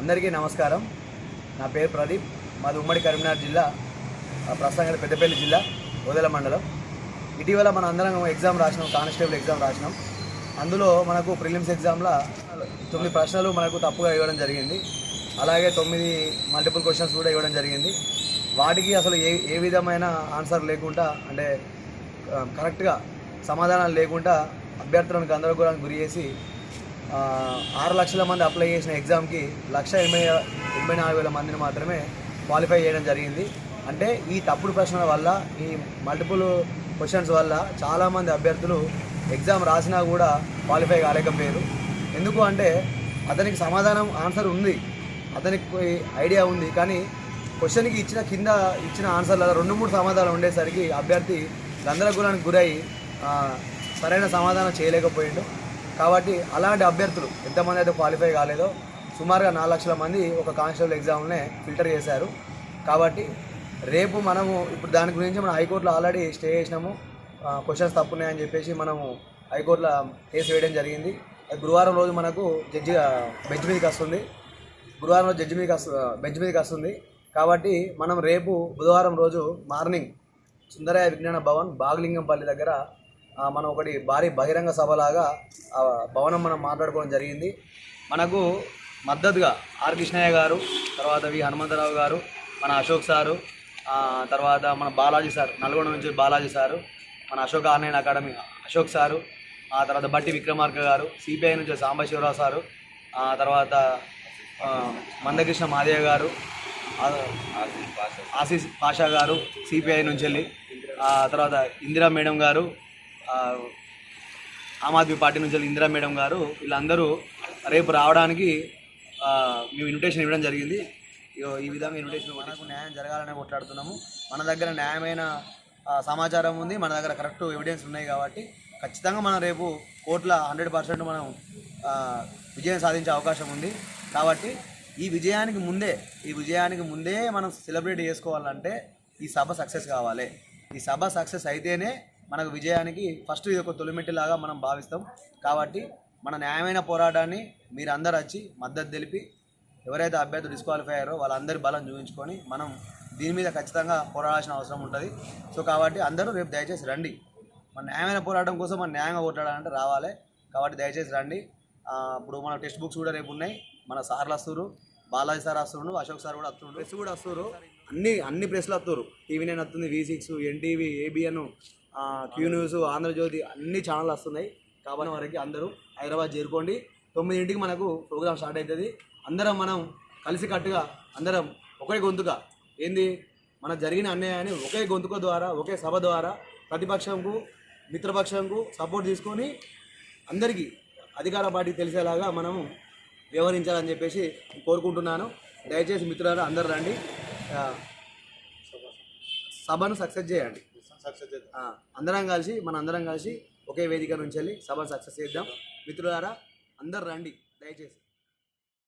అందరికీ నమస్కారం. నా పేరు ప్రదీప్. మాది ఉమ్మడి కరీంనగర్ జిల్లా ప్రస్తుతంగా పెద్దపల్లి జిల్లా ఓదెల మండలం. ఇటీవల మన అందరం ఎగ్జామ్ రాసినాం కానిస్టేబుల్ ఎగ్జామ్ రాసినాం. అందులో మనకు ప్రిలిమ్స్ ఎగ్జామ్లో తొమ్మిది ప్రశ్నలు మనకు తప్పుగా ఇవ్వడం జరిగింది. అలాగే తొమ్మిది మల్టిపుల్ క్వశ్చన్స్ కూడా ఇవ్వడం జరిగింది. వాటికి అసలు ఏ ఏ విధమైన ఆన్సర్ లేకుండా అంటే కరెక్ట్గా సమాధానాలు లేకుండా అభ్యర్థులను గందరగోళానికి గురి చేసి ఆరు లక్షల మంది అప్లై చేసిన ఎగ్జామ్కి లక్ష ఎనభై ఎనభై నాలుగు వేల మందిని మాత్రమే క్వాలిఫై చేయడం జరిగింది. అంటే ఈ తప్పుడు ప్రశ్నల వల్ల ఈ మల్టిపుల్ క్వశ్చన్స్ వల్ల చాలామంది అభ్యర్థులు ఎగ్జామ్ రాసినా కూడా క్వాలిఫై కాలేకపోయారు. ఎందుకు అంటే అతనికి సమాధానం ఆన్సర్ ఉంది. అతనికి ఐడియా ఉంది. కానీ క్వశ్చన్కి ఇచ్చిన కింద ఇచ్చిన ఆన్సర్ల రెండు మూడు సమాధానాలు ఉండేసరికి అభ్యర్థి గందరగోళానికి గురై సరైన సమాధానం చేయలేకపోయిండు. కాబట్టి అలాంటి అభ్యర్థులు ఎంతమంది అయితే క్వాలిఫై కాలేదో సుమారుగా నాలుగు లక్షల మంది ఒక కానిస్టేబుల్ ఎగ్జామ్నే ఫిల్టర్ చేశారు. కాబట్టి రేపు మనము ఇప్పుడు దాని గురించి మనం హైకోర్టులో ఆల్రెడీ స్టే చేసినాము. క్వశ్చన్స్ తప్పున్నాయని చెప్పేసి మనము హైకోర్టులో కేసు వేయడం జరిగింది. గురువారం రోజు మనకు జడ్జి బెంచ్ మీదకి వస్తుంది. గురువారం రోజు జడ్జి మీదకి వస్తు బెంచ్ మీదకి వస్తుంది. కాబట్టి మనం రేపు బుధవారం రోజు మార్నింగ్ సుందరయ్య విజ్ఞాన భవన్ బాగలింగంపల్లి దగ్గర మనం ఒకటి భారీ బహిరంగ సభలాగా భవనం మనం మాట్లాడుకోవడం జరిగింది. మనకు మద్దతుగా ఆర్ కృష్ణయ్య గారు తర్వాత వి హనుమంతరావు గారు మన అశోక్ సారు తర్వాత మన బాలాజీ సార్ నల్గొండ నుంచి బాలాజీ సారు మన Ashok online academy Ashok sir ఆ తర్వాత బట్టి విక్రమార్క గారు సిపిఐ నుంచి సాంబశివరావు సారు ఆ తర్వాత మందకృష్ణ మాదేవ్ గారు ఆశీష్ ఆశీస్ పాషా గారు సిపిఐ నుంచి వెళ్ళి ఆ తర్వాత ఇందిరా మేడం గారు ఆమ్ ఆద్మీ పార్టీ నుంచి ఇందిరా మేడం గారు వీళ్ళందరూ రేపు రావడానికి మేము ఇన్విటేషన్ ఇవ్వడం జరిగింది. ఈ విధంగా ఇన్విటేషన్ మనకు న్యాయం జరగాలని కొట్లాడుతున్నాము. మన దగ్గర న్యాయమైన సమాచారం ఉంది. మన దగ్గర కరెక్ట్ ఎవిడెన్స్ ఉన్నాయి కాబట్టి ఖచ్చితంగా మనం రేపు కోర్టులో హండ్రెడ్ పర్సెంట్ మనం విజయం సాధించే అవకాశం ఉంది. కాబట్టి ఈ విజయానికి ముందే ఈ విజయానికి ముందే మనం సెలబ్రేట్ చేసుకోవాలంటే ఈ సభ సక్సెస్ కావాలి. ఈ సభ సక్సెస్ అయితేనే మనకు విజయానికి ఫస్ట్ ఇది ఒక తొలిమెట్టులాగా మనం భావిస్తాం. కాబట్టి మన న్యాయమైన పోరాటాన్ని మీరందరూ వచ్చి మద్దతు తెలిపి ఎవరైతే అభ్యర్థులు డిస్క్వాలిఫై అయ్యారో వాళ్ళందరి బలం చూపించుకొని మనం దీని మీద ఖచ్చితంగా పోరాడాల్సిన అవసరం ఉంటుంది. సో కాబట్టి అందరూ రేపు దయచేసి రండి. మన న్యాయమైన పోరాటం కోసం మన న్యాయంగా పోరాడాలంటే రావాలి. కాబట్టి దయచేసి రండి. ఇప్పుడు మన టెక్స్ట్ బుక్స్ కూడా రేపు ఉన్నాయి. మన సార్లు వస్తున్నారు బాలాజీ సార్ వస్తుండ్రు అశోక్ సార్ కూడా వస్తుండ్రు ప్రెస్ కూడా వస్తున్నారు అన్ని అన్ని ప్రెస్లు వస్తున్నారు టీవీ నైన్ వస్తుంది V six NTV ABN Q news Andhrajyothy అన్ని ఛానల్ వస్తున్నాయి. కాబట్టి వరకు అందరూ హైదరాబాద్ చేరుకోండి. తొమ్మిదింటికి మనకు ప్రోగ్రామ్ స్టార్ట్ అవుతుంది. అందరం మనం కలిసికట్టుగా అందరం ఒకే గొంతుక ఏంది? మన జరిగిన అన్యాయాన్ని ఒకే గొంతుక ద్వారా ఒకే సభ ద్వారా ప్రతిపక్షంకు మిత్రపక్షంకు సపోర్ట్ తీసుకొని అందరికీ అధికార పార్టీ తెలిసేలాగా మనము వ్యవహరించాలని చెప్పేసి కోరుకుంటున్నాను. దయచేసి మిత్రులారా అందరు రండి. సభను సక్సెస్ చేయండి. అందరం కలిసి మన అందరం కలిసి ఒకే వేదిక నుంచి వెళ్ళి సభను సక్సెస్ చేద్దాం. మిత్రులారా అందరు రండి. దయచేసి.